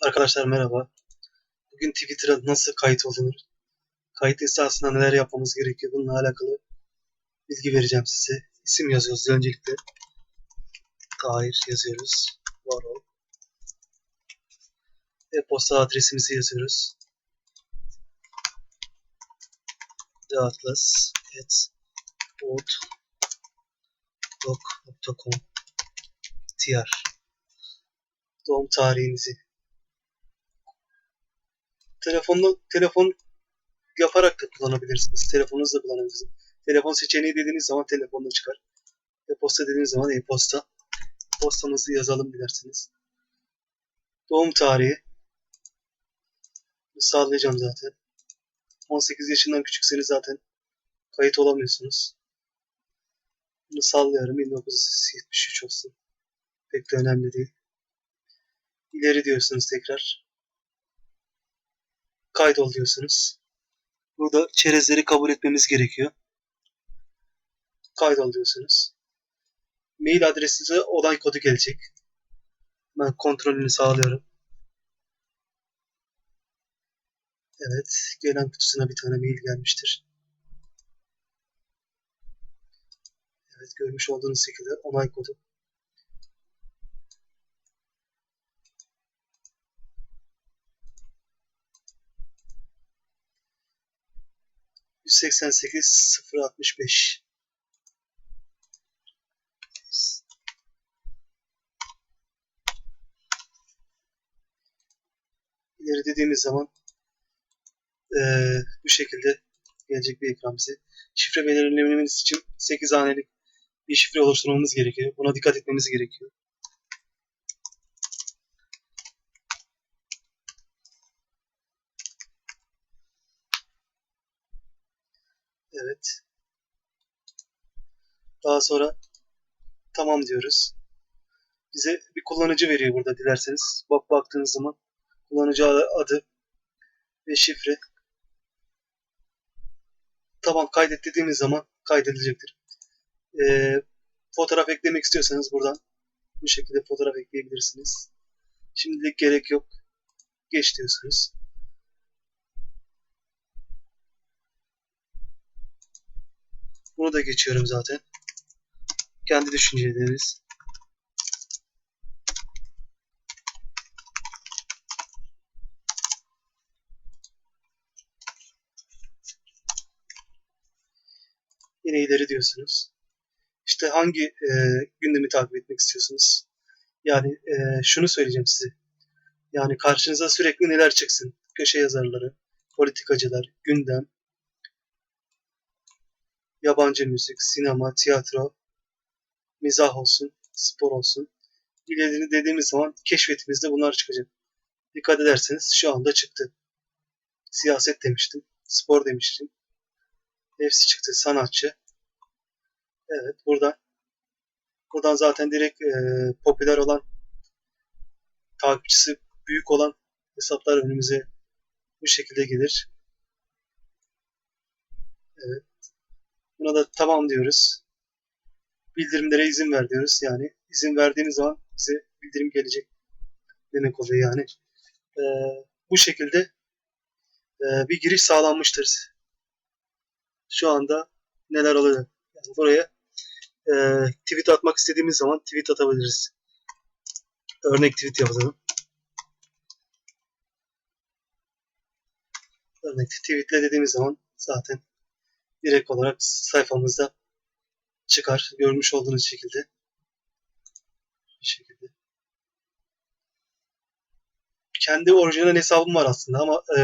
Arkadaşlar merhaba. Bugün Twitter'a nasıl kayıt olunur? Kayıt esasında neler yapmamız gerekiyor? Bununla alakalı bilgi vereceğim size. İsim yazıyoruz öncelikle. Tahir yazıyoruz. Varol. E-posta adresimizi yazıyoruz. Atlas at outlook.com tr Doğum tarihinizi telefonla telefon yaparak da kullanabilirsiniz. Telefonunuzla kullanabilirsiniz. Telefon seçeneği dediğiniz zaman telefonla çıkar. E-posta dediğiniz zaman e-posta. Postamızı yazalım dilerseniz. Doğum tarihi. Sağlayacağım zaten. 18 yaşından küçükseniz zaten kayıt olamıyorsunuz. Bunu sallıyorum. 1973 olsun. Pek de önemli değil. İleri diyorsunuz tekrar kaydol diyorsunuz. Burada çerezleri kabul etmemiz gerekiyor. Kaydol diyorsunuz. Mail adresinize olay kodu gelecek. Ben kontrolünü sağlıyorum. Evet, gelen kutusuna bir tane mail gelmiştir. Evet, görmüş olduğunuz şekilde onay kodu. 188 065 İleri dediğimiz zaman eee, bu şekilde gelecek bir ekran bize. Şifre belirlememiz için 8 hanelik bir şifre oluşturmamız gerekiyor. Buna dikkat etmemiz gerekiyor. Evet. Daha sonra tamam diyoruz. Bize bir kullanıcı veriyor burada dilerseniz. Bak baktığınız zaman kullanıcı adı ve şifre. Tamam kaydet dediğimiz zaman kaydedilecektir. Ee, fotoğraf eklemek istiyorsanız buradan bu şekilde fotoğraf ekleyebilirsiniz. Şimdilik gerek yok. Geç diyorsunuz. Bunu da geçiyorum zaten. Kendi düşünceleriniz. Yine ileri diyorsunuz. İşte hangi e, gündemi takip etmek istiyorsunuz? Yani e, şunu söyleyeceğim size. Yani karşınıza sürekli neler çıksın? Köşe yazarları, politikacılar, gündem, yabancı müzik, sinema, tiyatro, mizah olsun, spor olsun. İlerini dediğimiz zaman keşfetimizde bunlar çıkacak. Dikkat ederseniz şu anda çıktı. Siyaset demiştim, spor demiştim. Hepsi çıktı. Sanatçı. Evet buradan buradan zaten direkt e, popüler olan takipçisi büyük olan hesaplar önümüze bu şekilde gelir. Evet. Buna da tamam diyoruz. Bildirimlere izin ver diyoruz. Yani izin verdiğiniz zaman bize bildirim gelecek demek oluyor yani. Ee, bu şekilde e, bir giriş sağlanmıştır. Şu anda neler oluyor? Yani buraya e, tweet atmak istediğimiz zaman tweet atabiliriz. Örnek tweet yapalım. Örnek tweetle dediğimiz zaman zaten direkt olarak sayfamızda çıkar. Görmüş olduğunuz şekilde. Bu şekilde. Kendi orijinal hesabım var aslında ama e,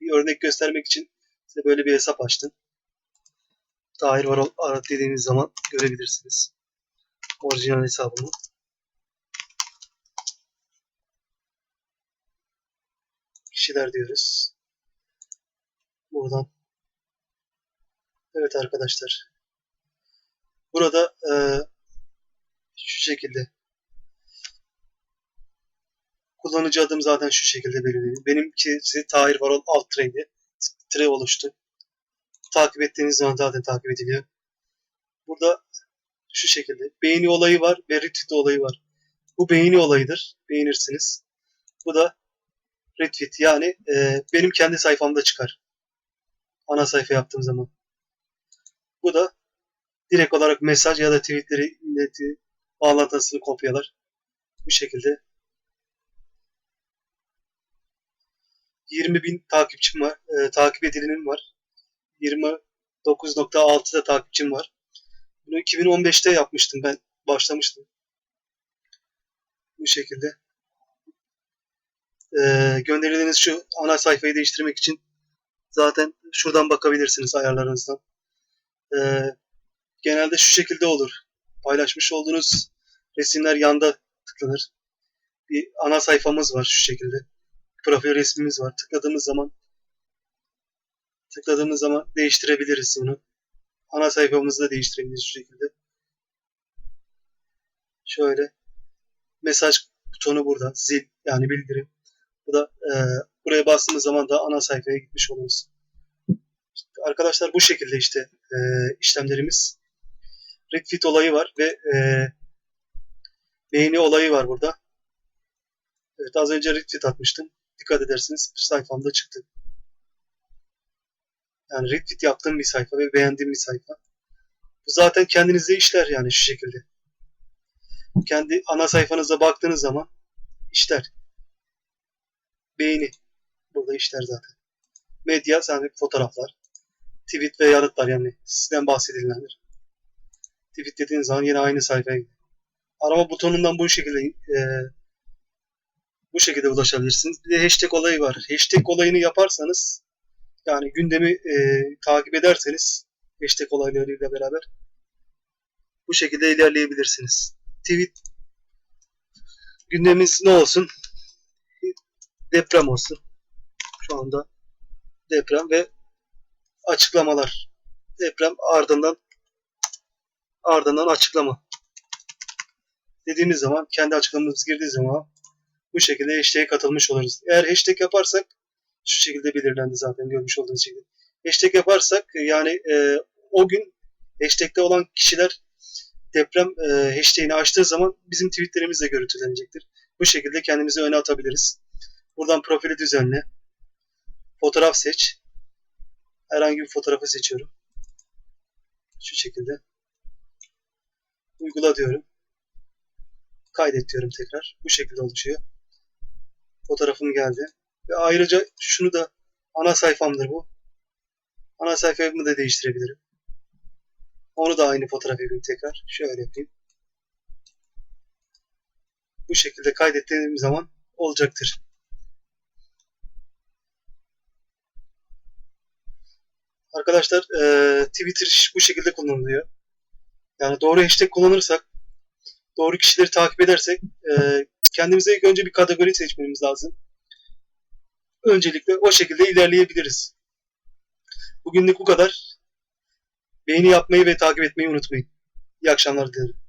bir örnek göstermek için size böyle bir hesap açtım. Tahir var arat dediğiniz zaman görebilirsiniz. Orijinal hesabımı. Kişiler diyoruz. Buradan Evet arkadaşlar. Burada e, şu şekilde kullanıcı adım zaten şu şekilde belirleniyor. Benimkisi Tahir Varol alt trade. Tire oluştu. Takip ettiğiniz zaman zaten takip ediliyor. Burada şu şekilde beğeni olayı var ve retweet olayı var. Bu beğeni olayıdır. Beğenirsiniz. Bu da retweet yani e, benim kendi sayfamda çıkar. Ana sayfa yaptığım zaman. Bu da direkt olarak mesaj ya da tweetleri milleti bağlantısını kopyalar. Bu şekilde 20 bin takipçim var. E, takip edilenim var. 29.6'da takipçim var. Bunu 2015'te yapmıştım ben. Başlamıştım. Bu şekilde. E, gönderdiğiniz şu ana sayfayı değiştirmek için zaten şuradan bakabilirsiniz ayarlarınızdan. E, genelde şu şekilde olur. Paylaşmış olduğunuz resimler yanda tıklanır. Bir ana sayfamız var şu şekilde. Profil resmimiz var. Tıkladığımız zaman tıkladığımız zaman değiştirebiliriz bunu. Ana sayfamızı da değiştirebiliriz şu şekilde. Şöyle mesaj butonu burada. Zil yani bildirim. Bu da e, buraya bastığımız zaman da ana sayfaya gitmiş oluruz. Arkadaşlar bu şekilde işte e, işlemlerimiz. Retweet olayı var ve e, beğeni olayı var burada. Evet az önce retweet atmıştım. Dikkat edersiniz sayfamda çıktı. Yani retweet yaptığım bir sayfa ve beğendiğim bir sayfa. Bu zaten kendinizde işler yani şu şekilde. Kendi ana sayfanıza baktığınız zaman işler. Beğeni. Burada işler zaten. Medya yani fotoğraflar. Tweet ve yanıtlar yani sizden bahsedilenler. Tweet dediğiniz zaman yine aynı sayfaya. Arama butonundan bu şekilde e, bu şekilde ulaşabilirsiniz. Bir de hashtag olayı var. Hashtag olayını yaparsanız yani gündemi e, takip ederseniz hashtag olaylarıyla beraber bu şekilde ilerleyebilirsiniz. Tweet gündemimiz ne olsun? Deprem olsun. Şu anda deprem ve açıklamalar. Deprem ardından ardından açıklama. Dediğimiz zaman kendi açıklamamız girdiği zaman bu şekilde hashtag'e katılmış oluruz. Eğer hashtag yaparsak şu şekilde belirlendi zaten görmüş olduğunuz şekilde. Hashtag yaparsak yani e, o gün hashtag'te olan kişiler deprem e, hashtag'ini açtığı zaman bizim tweetlerimiz de görüntülenecektir. Bu şekilde kendimizi öne atabiliriz. Buradan profili düzenle. Fotoğraf seç. Herhangi bir fotoğrafı seçiyorum. Şu şekilde. Uygula diyorum. Kaydet diyorum tekrar. Bu şekilde oluşuyor. Fotoğrafım geldi. Ve ayrıca şunu da ana sayfamdır bu. Ana sayfamı da değiştirebilirim. Onu da aynı fotoğraf yapayım tekrar. Şöyle yapayım. Bu şekilde kaydettiğim zaman olacaktır. Arkadaşlar e, Twitter bu şekilde kullanılıyor. Yani doğru hashtag kullanırsak, doğru kişileri takip edersek e, kendimize ilk önce bir kategori seçmemiz lazım. Öncelikle o şekilde ilerleyebiliriz. Bugünlük bu kadar. Beğeni yapmayı ve takip etmeyi unutmayın. İyi akşamlar dilerim.